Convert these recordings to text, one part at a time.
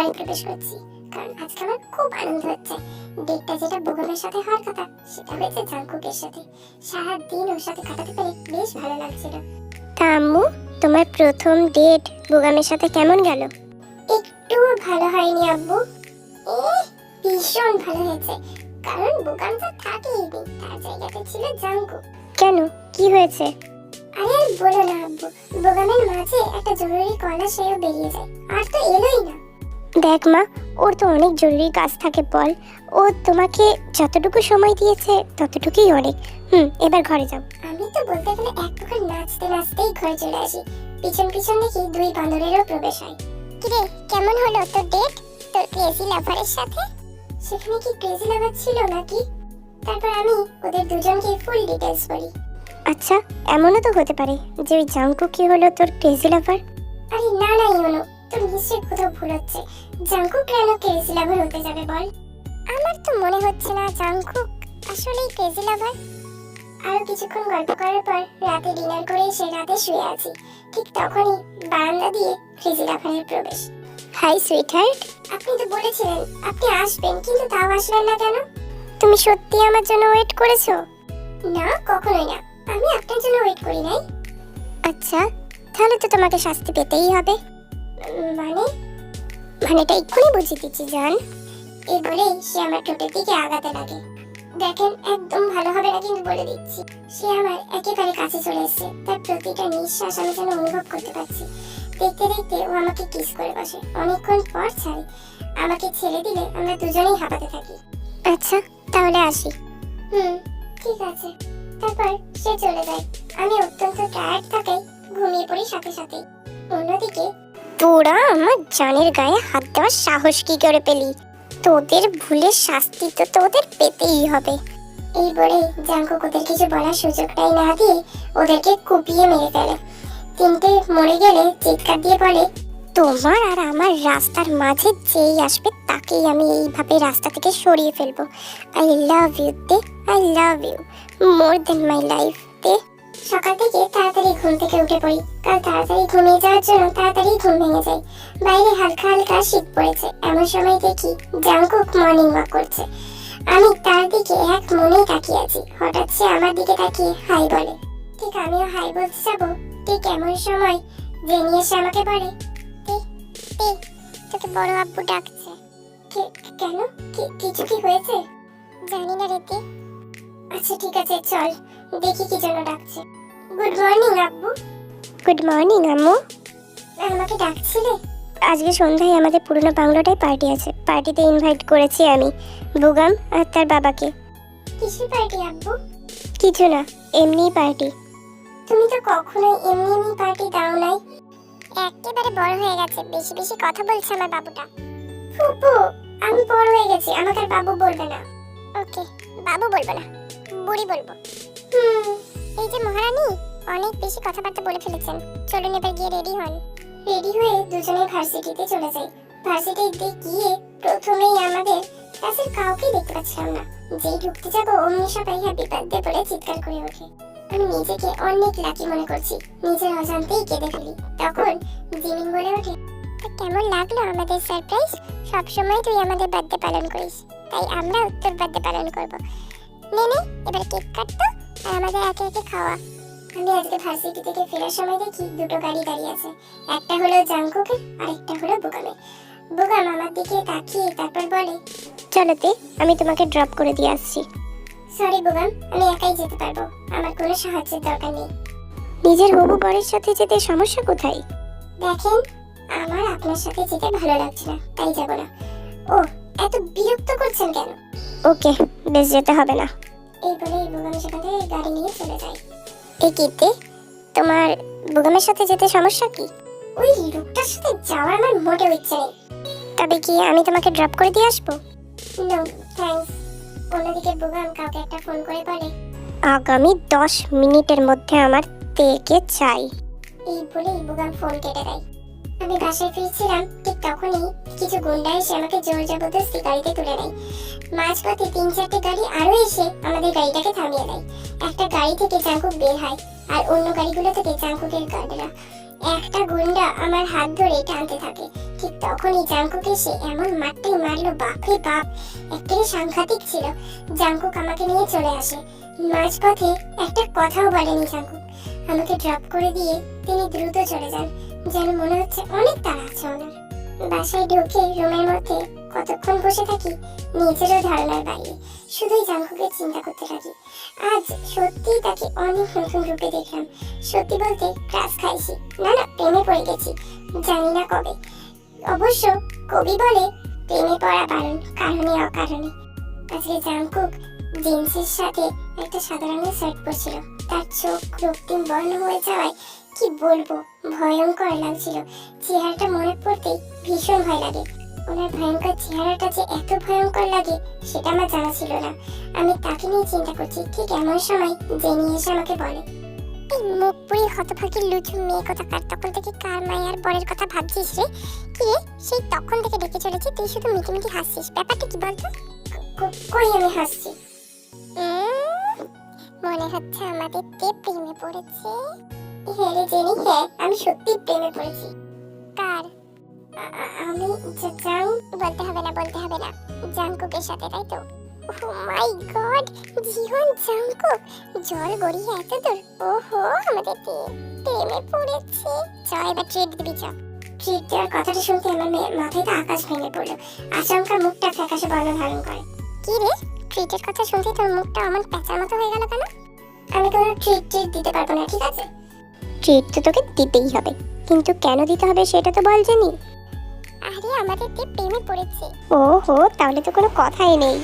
ঘরে প্রবেশ করছি কারণ আজকে আমার খুব আনন্দ হচ্ছে। ডেটটা যেটা বুগমের সাথে হওয়ার কথা, সেটা হয়েছে জাঙ্কুকের সাথে। সারা দিন ওর সাথে কাটাতে পেরে বেশ ভালো লাগছিল। তা আম্মু, তোমার প্রথম ডেট বুগামের সাথে কেমন গেল? একটু ভালো হয়নি আব্বু। এ ভীষণ ভালো হয়েছে। কারণ বুগাম তো থাকেই নি, তার জায়গাতে ছিল জাঙ্কু। কেন? কি হয়েছে? আরে আর বলো না আব্বু, বুগামের মাঝে একটা জরুরি কল সেও বেরিয়ে যায়। আর তো এলোই না। দেখ মা ওর তো অনেক জরুরি কাজ থাকে বল। ও তোমাকে যতটুকু সময় দিয়েছে ততটুকুই অনেক। হুম এবার ঘরে যাও। আমি তো বলতে গেলে এক প্রকার নাচতে নাচতেই ঘরে চলে আসি। পিছন পিছন দেখি দুই বান্দরেরও প্রবেশ হয়। কিরে কেমন হলো তোর ডেট তোর ক্রেজি লাভারের সাথে? সেখানে কি ক্রেজি লাভার ছিল নাকি? তারপর আমি ওদের দুজনকে ফুল ডিটেলস বলি। আচ্ছা এমনও তো হতে পারে যে ওই জাঙ্কু কি হলো তোর ক্রেজি লাভার আরে না না ইউনো তোর নিশ্চয়ই কোথাও ভুল হচ্ছে জাঙ্কুক কেন ক্রেজি লাভার হতে যাবে বল? আমার তো মনে হচ্ছে না জাঙ্কুক আসলেই ক্রেজি লাভার। আরও কিছুক্ষণ গল্প করার পর রাতে ডিনার করে এসে রাতে শুয়ে আছি। ঠিক তখনই বারান্দা দিয়ে ক্রেজি লাভারের প্রবেশ। Hi sweetheart. আপনি তো বলেছিলেন আপনি আসবেন কিন্তু তাও আসলেন না কেন? তুমি সত্যি আমার জন্য ওয়েট করেছ? না কখনোই না। আমি আপনার জন্য ওয়েট করি নাই। আচ্ছা তাহলে তো তোমাকে শাস্তি পেতেই হবে। মানে? মানেটা এক্ষুনি বুঝিয়ে দিচ্ছি, জান। এই সে আমার ঠোঁটের দিকে আগাতে লাগে। দেখেন, একদম ভালো হবে না কিন্তু বলে দিচ্ছি। সে আমার একেবারে কাছে চলে এসেছে। তার প্রতিটা নিঃশ্বাস আমি যেন অনুভব করতে পারছি। দেখতে দেখতে ও আমাকে কিস করে বসে। অনেকক্ষণ পর ছাড়ে। আমাকে ছেড়ে দিলে আমরা দুজনেই হাঁপাতে থাকি। আচ্ছা তাহলে আসি। হুম, ঠিক আছে। তারপর সে চলে যায়। আমি অত্যন্ত টায়ার্ড থাকাই ঘুমিয়ে পড়ি সাথে সাথে অন্যদিকে তোরা আমার জানের গায়ে হাত দেওয়ার সাহস কি করে পেলি? তোদের ভুলের শাস্তি তো তোদের পেতেই হবে। এই বলে ওদের কিছু বলার সুযোগটাই না দিয়ে ওদেরকে কুপিয়ে মেরে ফেলে। তিনটে মরে গেলে চিৎকার দিয়ে বলে, তোমার আর আমার রাস্তার মাঝে যেই আসবে তাকেই আমি এইভাবে রাস্তা থেকে সরিয়ে ফেলব। I love you the I love you more than my life সকাল থেকে তাড়াতাড়ি ঘুম থেকে উঠে পড়ি। কাল তাড়াতাড়ি ঘুমিয়ে যাওয়ার জন্য তাড়াতাড়ি ঘুম ভেঙে যায়। বাইরে হালকা হালকা শীত পড়েছে। এমন সময় দেখি জাঙ্কুক মর্নিং ওয়াক করছে। আমি তার দিকে এক মনেই তাকিয়ে আছি। হঠাৎ সে আমার দিকে তাকিয়ে হাই বলে। ঠিক আমিও হাই বলতে যাব। ঠিক এমন সময় জেনি এসে আমাকে বলে "তে, তে, তোকে বড় আব্বু ডাকছে। কেন? কিছু কি হয়েছে? জানি না রেতে আচ্ছা ঠিক আছে চল। দেখি কি জন্য ডাকছে। গুড মর্নিং আব্বু গুড মর্নিং আম্মু। আমাকে ডাকছিলে? আজকে সন্ধ্যায় আমাদের পুরনো বাংলোটায় পার্টি আছে। পার্টিতে ইনভাইট করেছি আমি বুগাম আর তার বাবাকে। কিসের পার্টি আব্বু কিছু না এমনি পার্টি তুমি তো কখনোই এমনি এমনি পার্টি দাও নাই। একেবারে বড় হয়ে গেছে। বেশি বেশি কথা বলছে আমার বাবুটা। ফুপু আমি বড় হয়ে গেছি। আমাকে আর বাবু বলবে না। ওকে বাবু বলব না বুড়ি বলব। হুম। এই যে মহারানী অনেক বেশি কথাবার্তা বলে ফেলেছেন। চলুন এবার গিয়ে রেডি হন। রেডি হয়ে দুজনে ভার্সিটিতে চলে যাই। ভার্সিটিতে গিয়ে প্রথমেই আমাদের ক্লাসের কাউকে দেখতে পাচ্ছিলাম না। যেই ঢুকতে যাব, অমনি সবাই হ্যাপি বার্থডে বলে চিৎকার করে ওঠে। আমি নিজেকে অনেক লাকি মনে করছি। নিজের অজান্তেই কেঁদে ফেলি। তখন জিমিন বলে ওঠে কেমন লাগল আমাদের সারপ্রাইজ সবসময় তুই আমাদের বার্থডে পালন করিস। তাই আমরা তোর বার্থডে পালন করব। নে এবার কেক কাটতো আর আমাদের একে একে খাওয়া। আমি আজকে ভার্সিটি থেকে ফেরার সময় দেখি দুটো গাড়ি দাঁড়িয়ে আছে। একটা হলো জাঙ্কুকের আর একটা হলো বুগামে বুগাম আমার দিকে তাকিয়ে তারপর বলে চলো তে আমি তোমাকে ড্রপ করে দিয়ে আসছি। সরি বুগাম আমি একাই যেতে পারব। আমার কোনো সাহায্যের দরকার নেই। নিজের হবু বরের সাথে যেতে সমস্যা কোথায়? দেখেন আমার আপনার সাথে যেতে ভালো লাগছে না তাই যাব না। ও এত বিরক্ত করছেন কেন? ওকে বেশ যেতে হবে না। এই বলে বুগাম সেখান থেকে গাড়ি নিয়ে চলে যায়। এই কিতে তোমার বুগামের সাথে যেতে সমস্যা কি? ওই লোকটার সাথে যাওয়ার আমার মোটেও ইচ্ছে নেই। তবে কি আমি তোমাকে ড্রপ করে দিয়ে আসব? নো থ্যাঙ্কস অন্যদিকে বুগাম কাউকে একটা ফোন করে বলে আগামী দশ মিনিটের মধ্যে আমার তেকে চাই। এই বলেই বুগাম ফোন কেটে দেয়। আমি বাসায় ফিরছিলাম ঠিক তখনই কিছু গুন্ডা এসে আমাকে জোর জবরদস্তি গাড়িতে তুলে নেয় মাঝপথে তিন চারটে গাড়ি আরও এসে আমাদের গাড়িটাকে থামিয়ে দেয়। একটা গাড়ি থেকে চাঙ্কুক বের হয়, আর অন্য গাড়িগুলো থেকে চাঙ্কুকের গার্ডরা একটা গুন্ডা আমার হাত ধরে টানতে থাকে। ঠিক তখনই জাঙ্কুক এসে এমন মারটাই মারলো, বাপরে বাপ! একটাই সাংঘাতিক ছিল। জাঙ্কুক আমাকে নিয়ে চলে আসে। মাঝপথে একটা কথাও বলেনি জাঙ্কুক আমাকে ড্রপ করে দিয়ে তিনি দ্রুত চলে যান, যেন মনে হচ্ছে অনেক তাড়া আছে ওনার বাসায় ঢুকে রুমের মধ্যে কতক্ষণ বসে থাকি নিজেরও ধারণার বাইরে। শুধুই জাঙ্কুকের চিন্তা করতে থাকি। আজ সত্যি তাকে অনেক নতুন রূপে দেখলাম। সত্যি বলতে ক্রাশ খাইছি। না না, প্রেমে পড়ে গেছি। জানি না কবে। অবশ্য কবি বলে, প্রেমে পড়া বারণ কারণে অকারণে। আজকে জাঙ্কুক জিন্সের সাথে একটা রঙের শার্ট পরছিল। তার চোখ রক্তিম বর্ণ হয়ে যাওয়ায় কি বলব, ভয়ঙ্কর লাগছিল। চেহারাটা মনে পড়তেই ভীষণ ভয় লাগে। ওনার ভয়ঙ্কর চেহারাটা যে এত ভয়ঙ্কর লাগে সেটা আমার জানা ছিল না। আমি তাকে নিয়ে চিন্তা করছি ঠিক এমন সময় জেনি এসে আমাকে বলে এই মুখ পুরি হতভাগী লুচু মেয়ে কোথাকার? তখন থেকে কার মায়ের বরের কথা ভাবছিস রে? কি রে? সেই তখন থেকে ডেকে চলেছি তুই শুধু মিটি মিটি হাসছিস। ব্যাপারটা কি বলতো? কই আমি হাসছি? উম, মনে হচ্ছে আমাদের তে প্রেমে পড়েছে। হ্যাঁ রে জেনি হ্যাঁ আমি সত্যি প্রেমে পড়েছি। কার? আমি জাং বলতে হবে না, বলতে হবে না। জাংকুকের সাথে, তাই তো? ও মাই গড জাংকুক, জল গড়িয়ে এত দূর? ওহো, আমাদের প্রেমে পড়েছে। ট্রিট দিবি চ ট্রিট দেওয়ার কথাটা শুনতে আমার মাথায় তো আকাশ ভেঙে পড়ল। আচমকা মুখটা ফ্যাকাশে বর্ণ ধারণ করে। কি রে? ট্রিটের কথা শুনতে তোর মুখটা আমার প্যাঁচার মতো হয়ে গেল কেন? আমি কোনো ট্রিট ট্রিট দিতে পারব না, ঠিক আছে? ট্রিট তো তোকে দিতেই হবে। কিন্তু কেন দিতে হবে সেটা তো বল জানি। আমাদের তে প্রেমে পড়েছে। ও হো তাহলে তো কোনো কথাই নেই।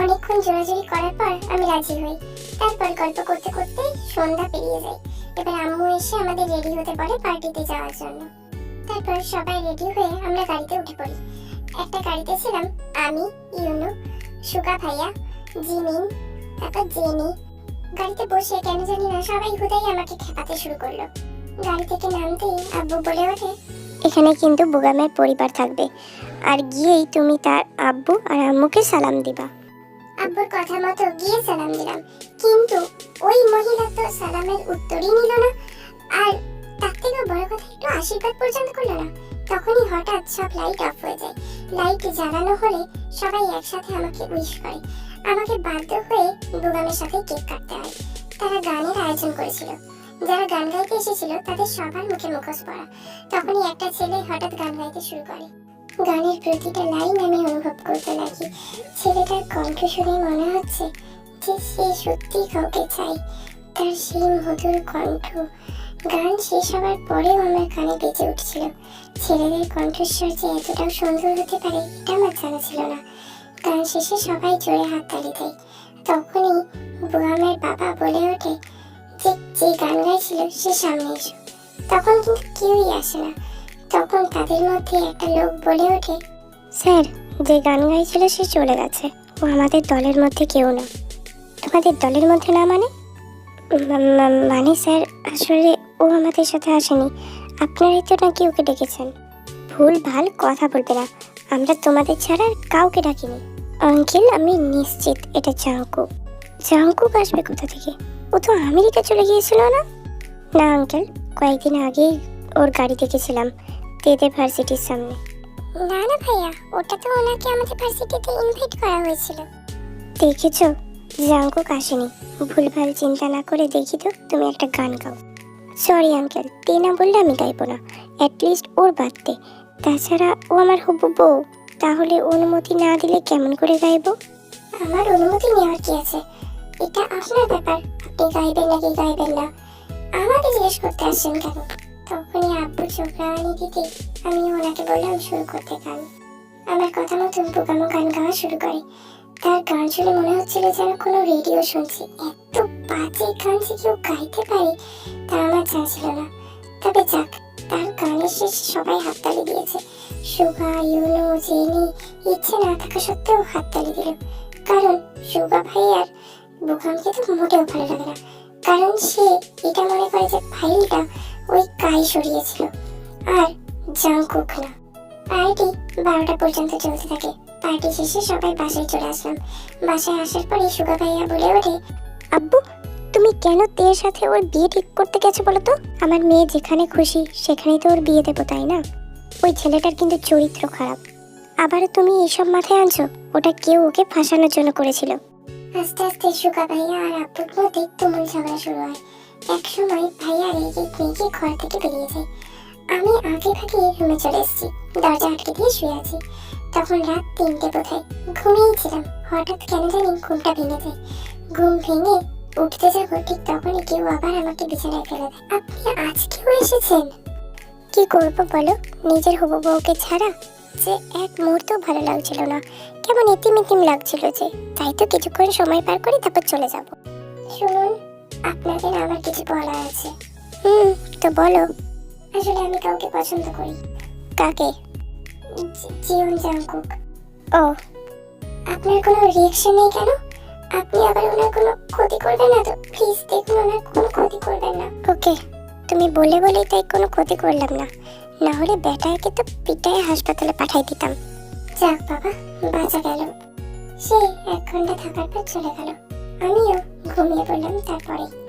অনেকক্ষণ জোরাজুরি করার পর আমি রাজি হই। তারপর গল্প করতে করতে সন্ধ্যা পেরিয়ে যায়। এবার আম্মু এসে আমাদের রেডি হতে বলে পার্টিতে যাওয়ার জন্য। তারপর সবাই রেডি হয়ে আমরা গাড়িতে উঠে পড়ি। একটা গাড়িতে ছিলাম আমি ইউনু সুগা ভাইয়া জিমিন তারপর জেনি। গাড়িতে বসে কেন জানি না সবাই হুদাই আমাকে খেপাতে শুরু করল। গাড়ি থেকে নামতেই আব্বু বলে ওঠে এখানে কিন্তু বুগামের পরিবার থাকবে। আর গিয়েই তুমি তার আব্বু আর আম্মুকে সালাম দিবা। আব্বুর কথা মতো গিয়ে সালাম দিলাম। কিন্তু ওই মহিলা তো সালামের উত্তরই নিল না। আর তার থেকেও বড় কথা, একটু আশীর্বাদ পর্যন্ত করল না। তখনই হঠাৎ সব লাইট অফ হয়ে যায়। লাইট জ্বালানো হলে সবাই একসাথে আমাকে উইশ করে। আমাকে বাধ্য হয়ে বুগামের সাথে কেক কাটতে হয়। তারা গানের আয়োজন করেছিল। যারা গান গাইতে এসেছিল, তাদের সবার মুখে মুখোশ পড়া তখনই একটা ছেলে হঠাৎ গান গাইতে শুরু করে। গানের প্রতিটা লাইন আমি অনুভব করতে লাগি। ছেলেটার কণ্ঠ শুনে মনে হচ্ছে যে সে সত্যি কাউকে চাই। তার সেই মধুর কণ্ঠ। গান শেষ হওয়ার পরেও আমার কানে বেজে উঠছিল। ছেলেদের কণ্ঠস্বর যে এতটাও সুন্দর হতে পারে এটা আমার জানা ছিল না। গান শেষে সবাই জোরে হাততালি দেয়। তখনই বুয়ামের বাবা বলে ওঠে যে গান গাইছিল সে সামনে এসো। তখন কিন্তু কেউই আসে না। তখন তাদের মধ্যে একটা লোক বলে ওঠে, স্যার, যে গান গাইছিল সে চলে গেছে। ও আমাদের দলের মধ্যে কেউ না। তোমাদের দলের মধ্যে না মানে? মানে স্যার, আসলে ও আমাদের সাথে আসেনি। আপনারাই তো নাকি ওকে ডেকেছেন। ভুল, ভালো, কথা বলবে না। আমরা তোমাদের ছাড়া কাউকে ডাকিনি। আঙ্কেল, আমি নিশ্চিত এটা জাঙ্কুক জাঙ্কুক আসবে কোথা থেকে? ও তো আমেরিকা চলে গিয়েছিল না? না আঙ্কেল কয়েকদিন আগেই ওর গাড়ি দেখেছিলাম তেদের ভার্সিটির সামনে। না না ভাইয়া ওটা তো ওনাকে আমাদের ভার্সিটিতে ইনভাইট করা হয়েছিল। দেখেছ? জাঙ্কুক আসেনি। ভুলভাল চিন্তা না করে দেখি তো তুমি একটা গান গাও। সরি আঙ্কেল তে না বললে আমি গাইবো না। অ্যাটলিস্ট ওর বাদতে। তাছাড়া ও আমার হবু বউ। তাহলে অনুমতি না দিলে কেমন করে গাইবো? আমার অনুমতি নেওয়ার কি আছে? এটা আপনার ব্যাপার। আপনি গাইবেন নাকি গাইবেন না? আমাকে জিজ্ঞেস করতে আসছেন কেন? তখনই আব্বু চোখরানি দিতে আমি ওনাকে বললাম, শুরু করতে গান। আমার কথা মতন পোকামো গান গাওয়া শুরু করে। তার গান শুনে মনে হচ্ছিল যেন কোনো রেডিও শুনছি। এত বাজে গান যে কেউ গাইতে পারে তা আমার জানা ছিল না। তবে যাক, তার গানের শেষে সবাই হাততালি দিয়েছে। সুগা ইউনো, জেনি, ইচ্ছে না থাকা সত্ত্বেও হাততালি দিল। কারণ সুগা ভাই আর বুখামকে তো মোটেও ভালো লাগে না। কারণ সে এটা মনে করে যে ফাইলটা ওই কাই সরিয়েছিল। আর জাংকুক না। পার্টি বারোটা পর্যন্ত চলতে থাকে। পার্টি শেষে সবাই বাসায় চলে আসলাম। বাসায় আসার পরে সুগা ভাইয়া বলে ওঠে, আব্বু, তুমি কেন তের সাথে ওর বিয়ে ঠিক করতে গেছো বলো তো? আমার মেয়ে যেখানে খুশি, সেখানেই তো ওর বিয়ে দেবো, তাই না? ওই ছেলেটার কিন্তু চরিত্র খারাপ। আবারও তুমি এইসব মাথায় আনছো? ওটা কেউ ওকে ফাঁসানোর জন্য করেছিল। আস্তে আস্তে সুকা ভাইয়া আর আব্বুর মধ্যে তুমুল ঝগড়া শুরু হয় এক সময় ভাইয়া রেগে মেগে ঘর থেকে বেরিয়ে যায় আমি আগে ভাগে রুমে চলে এসেছি দরজা আটকে দিয়ে শুয়ে আছি তখন রাত তিনটে বোধহয় ঘুমিয়েছিলাম হঠাৎ কেন জানি ঘুমটা ভেঙে যায় ঘুম ভেঙে উঠতে যাব ঠিক তখনই কেউ আবার আমাকে বিছানায় ফেলে দেয় আপনি আজকেও এসেছেন কি করব বলো নিজের হবু বউকে ছাড়া যে এক মুহূর্ত ভালো লাগছিল না। কেমন এতিম এতিম লাগছিল যে, তাই তো কিছুক্ষণ সময় পার করে তারপর চলে যাব। শুনুন, আপনাদের আমার কিছু বলা আছে। হুম, তো বলো। আসলে আমি কাউকে পছন্দ করি। কাকে? জিয়ন জাংকুক। ও, আপনার কোনো রিয়েকশন নেই কেন? আপনি আবার ওনার কোনো ক্ষতি করবেন না তো? প্লিজ দেখুন, ওনার কোনো ক্ষতি করবেন না। ওকে, তুমি বলে বলেই তাই কোনো ক্ষতি করলাম না। না হলে বেটাকে তো পিটায় হাসপাতালে পাঠাই দিতাম। যাক বাবা, বাঁচা গেল। সে এক ঘণ্টা থাকার পর চলে গেল। আমিও ঘুমিয়ে পড়লাম তারপরে